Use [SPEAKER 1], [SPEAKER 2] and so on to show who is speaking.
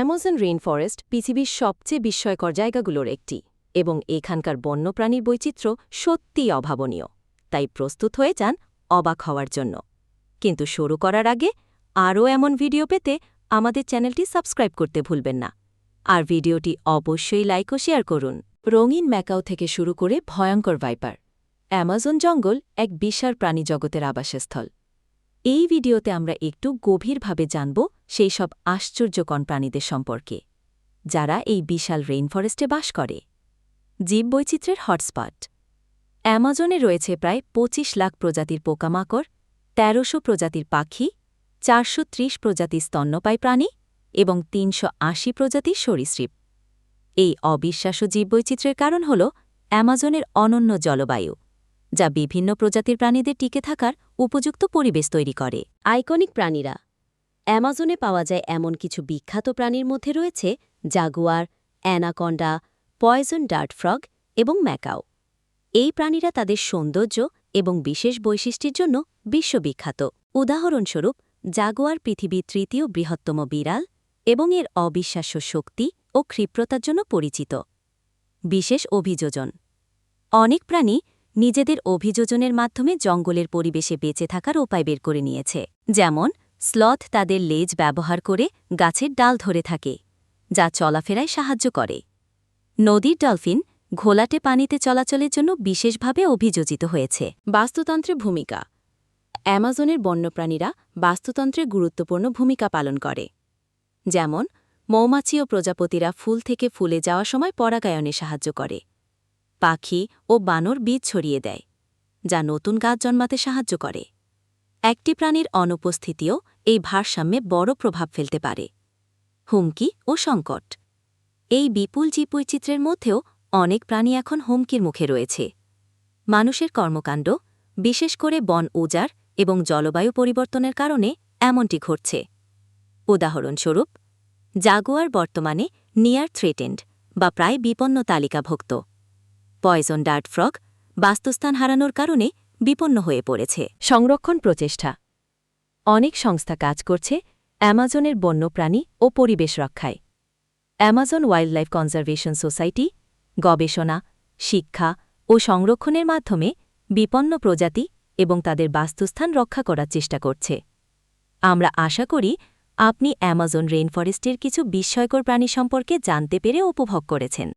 [SPEAKER 1] Amazon rainforest পৃথিবীর সবচেয়ে বিস্ময়কর জায়গাগুলোর একটি এবং এখানকার বন্যপ্রাণীর বৈচিত্র্য সত্যিই অভাবনীয়, তাই প্রস্তুত হয়ে যান অবাক হওয়ার জন্য। কিন্তু শুরু করার আগে আরও এমন ভিডিও পেতে আমাদের চ্যানেলটি সাবস্ক্রাইব করতে ভুলবেন না। আর ভিডিওটি অবশ্যই লাইক ও শেয়ার করুন। রঙিন ম্যাকাও থেকে শুরু করে ভয়ঙ্কর ভাইপার, অ্যামাজন জঙ্গল এক বিশাল প্রাণীজগতের আবাসস্থল। এই ভিডিওতে আমরা একটু গভীরভাবে জানব সেই সব আশ্চর্যকণ প্রাণীদের সম্পর্কে, যারা এই বিশাল রেইনফরেস্টে বাস করে। জীববৈচিত্র্যের হটস্পট। অ্যামাজনে রয়েছে প্রায় ২৫ লাখ প্রজাতির পোকামাকড়, তেরোশো প্রজাতির পাখি, চারশো ত্রিশ প্রজাতির স্তন্যপায়ী প্রাণী এবং তিনশো আশি প্রজাতির সরীসৃপ। এই অবিশ্বাস্য জীববৈচিত্র্যের কারণ হল অ্যামাজনের অনন্য জলবায়ু, যা বিভিন্ন প্রজাতির প্রাণীদের টিকে থাকার উপযুক্ত পরিবেশ তৈরি করে। আইকনিক প্রাণীরা অ্যামাজনে পাওয়া যায় এমন কিছু বিখ্যাত প্রাণীর মধ্যে রয়েছে jaguar, anaconda, poison dart frog এবং ম্যাকাও। এই প্রাণীরা তাদের সৌন্দর্য এবং বিশেষ বৈশিষ্ট্যের জন্য বিশ্ববিখ্যাত। উদাহরণস্বরূপ, জাগুয়ার পৃথিবীর তৃতীয় বৃহত্তম বিড়াল এবং এর অবিশ্বাস্য শক্তি ও ক্ষিপ্রতার জন্য পরিচিত। বিশেষ অভিযোজন। অনেক প্রাণী নিজেদের অভিযোজনের মাধ্যমে জঙ্গলের পরিবেশে বেঁচে থাকার উপায় বের করে নিয়েছে। যেমন স্লথ তাদের লেজ ব্যবহার করে গাছের ডাল ধরে থাকে, যা চলাফেরায় সাহায্য করে। নদীর ডলফিন ঘোলাটে পানিতে চলাচলের জন্য বিশেষভাবে অভিযোজিত হয়েছে। বাস্তুতন্ত্রে ভূমিকা। অ্যামাজনের বন্যপ্রাণীরা বাস্তুতন্ত্রে গুরুত্বপূর্ণ ভূমিকা পালন করে। যেমন, মৌমাছি ও প্রজাপতিরা ফুল থেকে ফুলে যাওয়ার সময় পরাগায়নে সাহায্য করে। পাখি ও বানর বীজ ছড়িয়ে দেয়, যা নতুন গাছ জন্মাতে সাহায্য করে। একটি প্রাণীর অনুপস্থিতিও এই ভারসাম্যে বড় প্রভাব ফেলতে পারে। হুমকি ও সংকট। এই বিপুল জীববৈচিত্র্যের মধ্যেও অনেক প্রাণী এখন হুমকির মুখে রয়েছে। মানুষের কর্মকাণ্ড, বিশেষ করে বন উজাড় এবং জলবায়ু পরিবর্তনের কারণে এমনটি ঘটছে। উদাহরণস্বরূপ, জাগুয়ার বর্তমানে নিয়ার থ্রেটেন্ড বা প্রায় বিপন্ন তালিকাভুক্ত। পয়জন ডার্ট ফ্রগ বাস্তুস্থান হারানোর কারণে বিপন্ন হয়ে পড়েছে। সংরক্ষণ প্রচেষ্টা। অনেক সংস্থা কাজ করছে অ্যামাজনের বন্যপ্রাণী ও পরিবেশ রক্ষায়। অ্যামাজন ওয়াইল্ডলাইফ কনজারভেশন সোসাইটি, গবেষণা, শিক্ষা ও সংরক্ষণের মাধ্যমে বিপন্ন প্রজাতি এবং তাদের বাস্তুস্থান রক্ষা করার চেষ্টা করছে। আমরা আশা করি আপনি অ্যামাজন রেইনফরেস্টের কিছু বিস্ময়কর প্রাণী সম্পর্কে জানতে পেরে উপভোগ করেছেন।